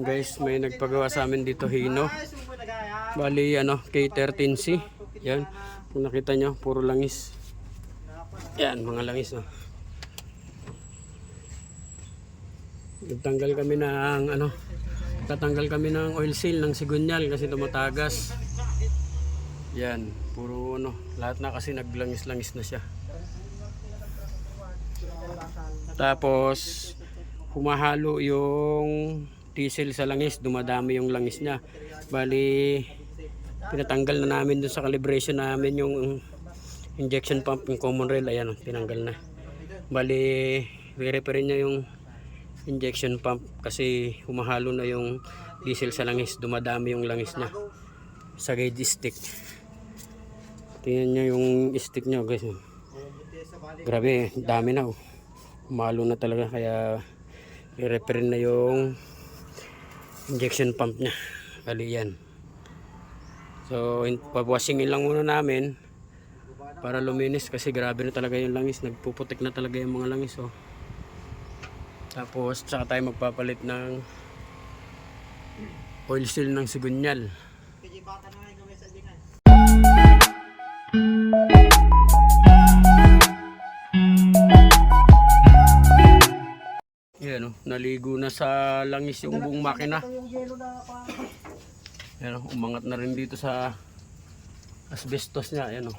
Guys, may nagpagawa sa amin dito Hino. Bali, ano, K13C. Yan. Kung nakita nyo, puro langis. Yan, mga langis, no. Nagtanggal kami ng, ano, tatanggal kami ng oil seal ng sigunyal kasi tumatagas. Yan, puro, ano, lahat na kasi naglangis-langis na siya. Tapos, humahalo yung diesel sa langis, dumadami yung langis niya. Bali, pinatanggal na namin dun sa calibration namin yung injection pump, yung common rail, ayan, tinanggal na. Bali, re-repair niya yung injection pump kasi humahalo na yung diesel sa langis, dumadami yung langis niya sa gauge stick. Tingnan niyo yung stick niya, guys. Grabe, dami na. Oh. Humalo na talaga kaya i-repair na yung injection pump niya. Bali yan. So, in- pabwashingin lang muna namin para luminis kasi grabe na talaga yung langis. Nagpuputik na talaga yung mga langis. Oh. Tapos, tsaka tayo magpapalit ng oil seal ng sigunyal. Yan oh, naligo na sa langis yung buong makina. Yan oh, umangat na rin dito sa asbestos niya. Yan oh.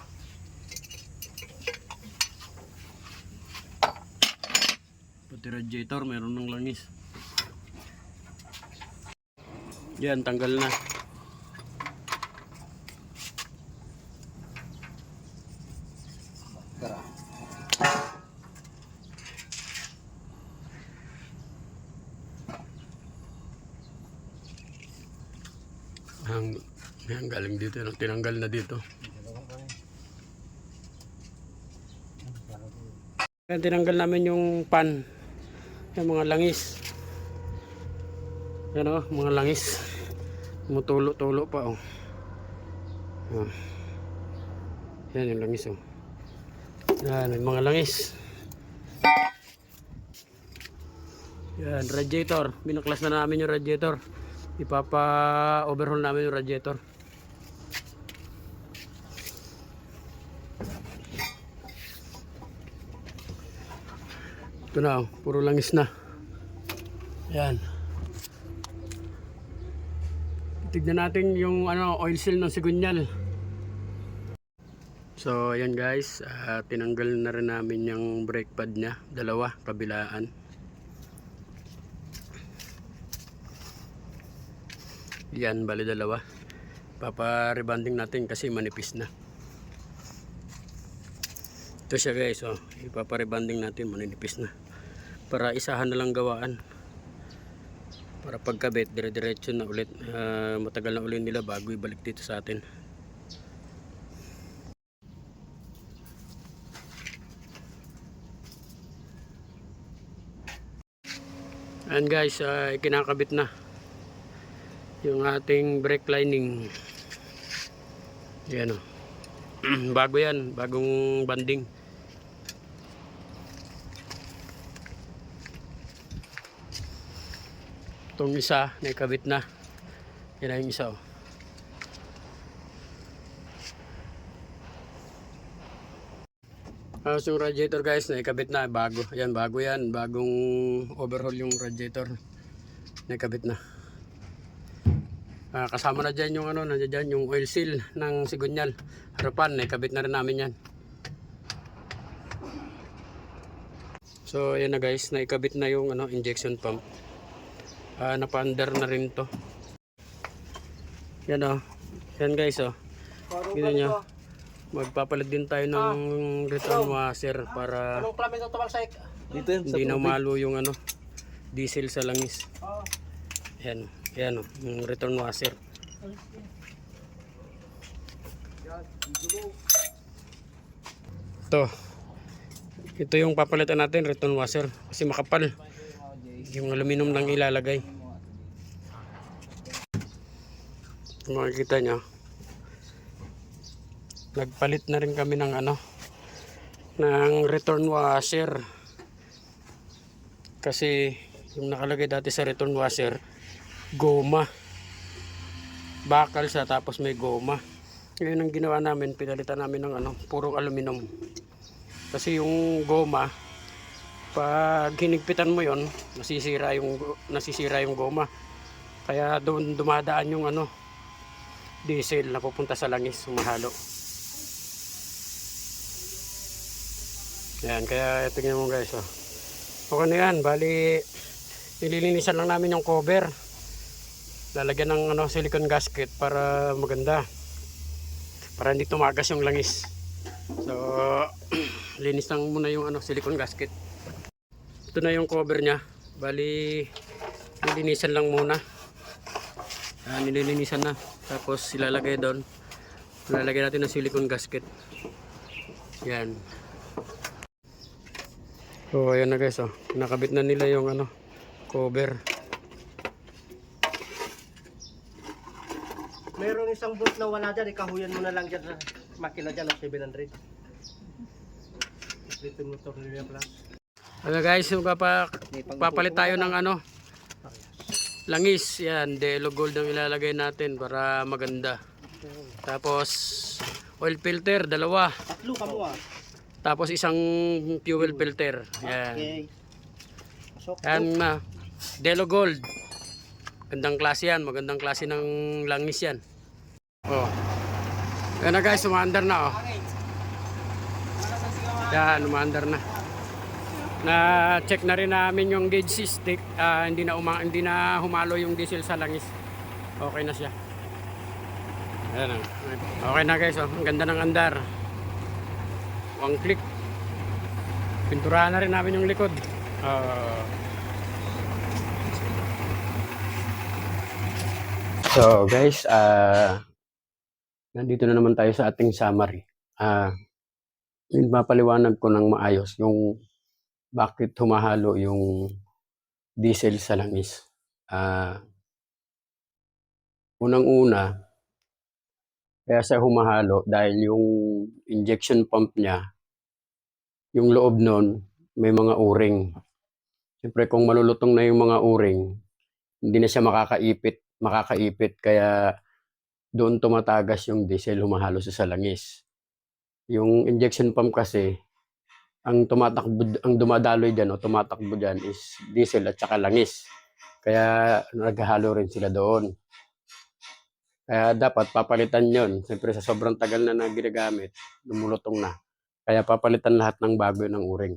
Pati radiator, meron ng langis. Yan, tanggal na. Ang, yan, galing dito. no? Tinanggal na dito. Tinanggal namin yung pan. Yung mga langis. Yan o, mga langis. Tumutulo-tulo pa o. Oh. Yan yung langis o. Yan, yung mga langis. Yan, radiator. Binaklas na namin yung radiator. Ipapa-overhaul namin yung radiator. Ito na, oh, puro langis na. Yan. Tignan natin yung ano, oil seal ng sigunyal. So, ayan guys, ah, tinanggal na rin namin yung brake pad niya, dalawa, kabilaan. Yan, bali dalawa. Papa-rebanding natin kasi manipis na. Ito siya guys, oh. Ipapa-rebanding natin, manipis na. Para isahan na lang gawaan. Para pagkabit, dire-diretso na ulit. Ah, matagal na ulit nila bago ibalik dito sa atin. And guys, ah, kinakabit na yung ating brake lining. Yan o. Bago yan, bagong banding. Itong isa, naikabit na. Yan na yung isa oh. o. Tapos yung radiator guys, naikabit na, bago. Yan, bago yan. Bagong overhaul yung radiator. Naikabit na. Ah, kasama na dyan yung ano, nandiyan yung oil seal ng sigunyal. Harapan, naikabit na rin namin yan. So, ayan na guys, naikabit na yung ano, injection pump. Ah, napa-under na rin to. Yan oh. Yan guys oh. Gina nyo. Magpapalit din tayo ng return washer para Anong klamen ito tumalsay? Dito yun. hindi na malo yung ano, diesel sa langis. Yan. Yan oh, yung return washer. Ito. Ito yung papalitan natin, return washer. Kasi makapal. Yung aluminum lang ilalagay. Kung makikita nyo. Nagpalit na rin kami ng ano, ng return washer. Kasi yung nakalagay dati sa return washer, goma. Bakal siya tapos may goma. Ngayon ang ginawa namin, pinalitan namin ng ano, purong aluminum. Kasi yung goma, pag hinigpitan mo yon nasisira yung nasisira yung goma. Kaya doon dumadaan yung ano, diesel na pupunta sa langis, sumahalo. Yan, kaya tingnan mo guys, oh. Okay na yan, bali nililinisan lang namin yung cover. Lalagyan ng ano, silicone gasket para maganda. Para hindi tumagas yung langis. So, linis lang muna yung ano, silicone gasket. Ito na yung cover niya. Bali, nilinisan lang muna. Ah, nililinisan na. Tapos ilalagay doon. Lalagyan natin ng silicone gasket. Yan. So, ayan na guys, oh. Nakabit na nila yung ano, cover. Meron isang bolt na wala dyan, ikahuyan mo na lang dyan makina dyan ng 700. Dito mo ito rin plus. Ano guys, yung kapa, papalit tayo ng ano, langis. Yan, Delo Gold ang ilalagay natin para maganda. Tapos, oil filter, dalawa. Tatlo ka mo ah. Tapos isang fuel filter. Yan. Okay. Yan na. Delo Gold. Gandang klase yan. Magandang klase ng langis yan. Oh. Yan na guys, umaandar na oh. Yan, umaandar na. Na check na rin namin yung gauge stick. Ah, hindi na uma, hindi na humalo yung diesel sa langis. Okay na siya. Yan na. Okay na guys, oh. Ang ganda ng andar. One click. Pinturahan na rin namin yung likod. Ah. So guys, ah nandito na naman tayo sa ating summary. Yung mapaliwanag ko ng maayos yung bakit humahalo yung diesel sa langis. Ah unang-una, kaya siya humahalo dahil yung injection pump niya, yung loob nun, may mga uring. Siyempre kung malulutong na yung mga uring, hindi na siya makakaipit, makakaipit kaya doon tumatagas yung diesel humahalo sa langis. Yung injection pump kasi ang tumatakbo ang dumadaloy diyan o tumatakbo diyan is diesel at saka langis. Kaya naghahalo rin sila doon. Kaya dapat papalitan 'yon. Siyempre sa sobrang tagal na na ginagamit, lumulutong na. Kaya papalitan lahat ng bago ng uring.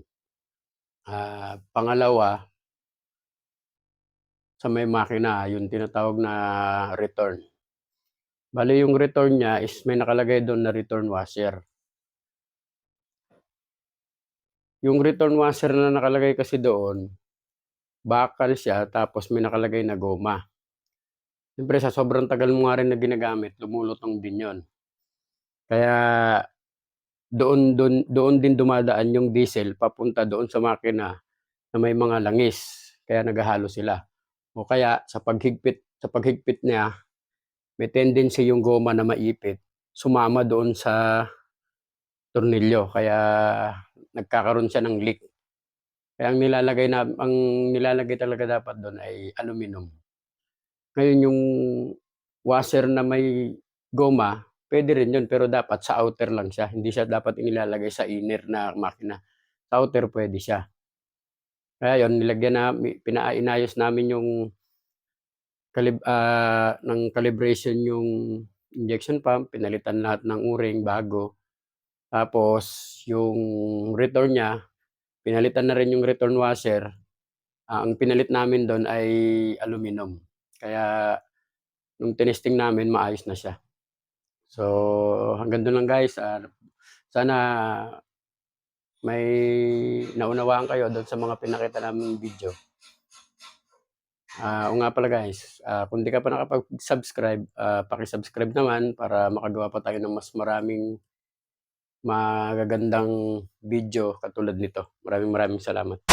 Ah, pangalawa, sa may makina, yung tinatawag na return. Bali yung return niya is may nakalagay doon na return washer. Yung return washer na nakalagay kasi doon, bakal siya tapos may nakalagay na goma. Siyempre sa sobrang tagal mo nga rin na ginagamit, lumulutong din yon. Kaya doon, doon, doon din dumadaan yung diesel papunta doon sa makina na may mga langis. Kaya naghahalo sila. O kaya sa paghigpit, sa paghigpit niya, may tendency yung goma na maipit, sumama doon sa tornilyo. Kaya nagkakaroon siya ng leak. Kaya ang nilalagay na ang nilalagay talaga dapat doon ay aluminum. Ngayon yung washer na may goma, pwede rin yun pero dapat sa outer lang siya. Hindi siya dapat inilalagay sa inner na makina. Sa outer pwede siya. Kaya yun, nilagyan na, pinainayos namin yung kalib, ah, ng calibration yung injection pump, pinalitan lahat ng uring bago. Tapos yung return niya, pinalitan na rin yung return washer. Ah, ang pinalit namin doon ay aluminum. Kaya nung tinesting namin, maayos na siya. So hanggang doon lang guys. Ah, sana may naunawaan kayo doon sa mga pinakita namin video. Ah, o nga pala guys, ah, kung di ka pa nakapag-subscribe, ah, paki-subscribe naman para makagawa pa tayo ng mas maraming magagandang video katulad nito. Maraming maraming salamat.